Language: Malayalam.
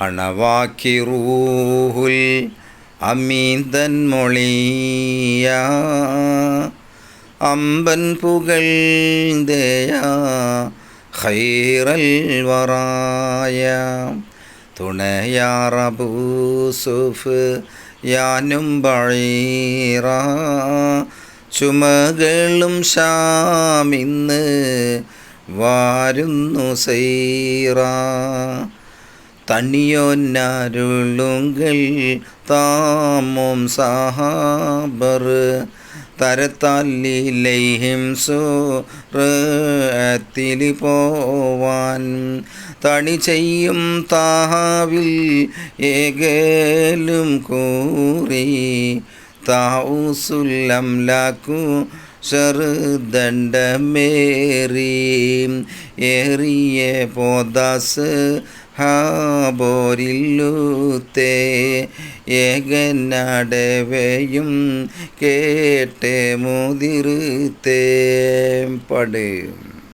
അണവാക്കി റൂഹുൽ അമീന്തൻ മൊളിയ. അമ്പൻ പുകഴ്ന്തയാ ഹൈറൽ വറായ. തുണയാറബൂസുഫ് യാനും ബഴീറ. ചുമകളും ഷാമിന്ന് വാരുന്നു സൈറ. തണിയൊന്നരുളുങ്കൾ താമും സഹാബർ തരത്താലിലൈഹിം സൂറത്തിലി പോവാൻ തണി ചെയ്യും താവിൽ ഏകലും കൂറി താവുസുല്ലം ലാക്കു ചെറുദണ്ഡമേറി. ഏറിയ പോദാസ് ഹാബോരില്ലൂത്തേ ഏകനടവയും കേട്ട് മുതിർത്തേ പട്.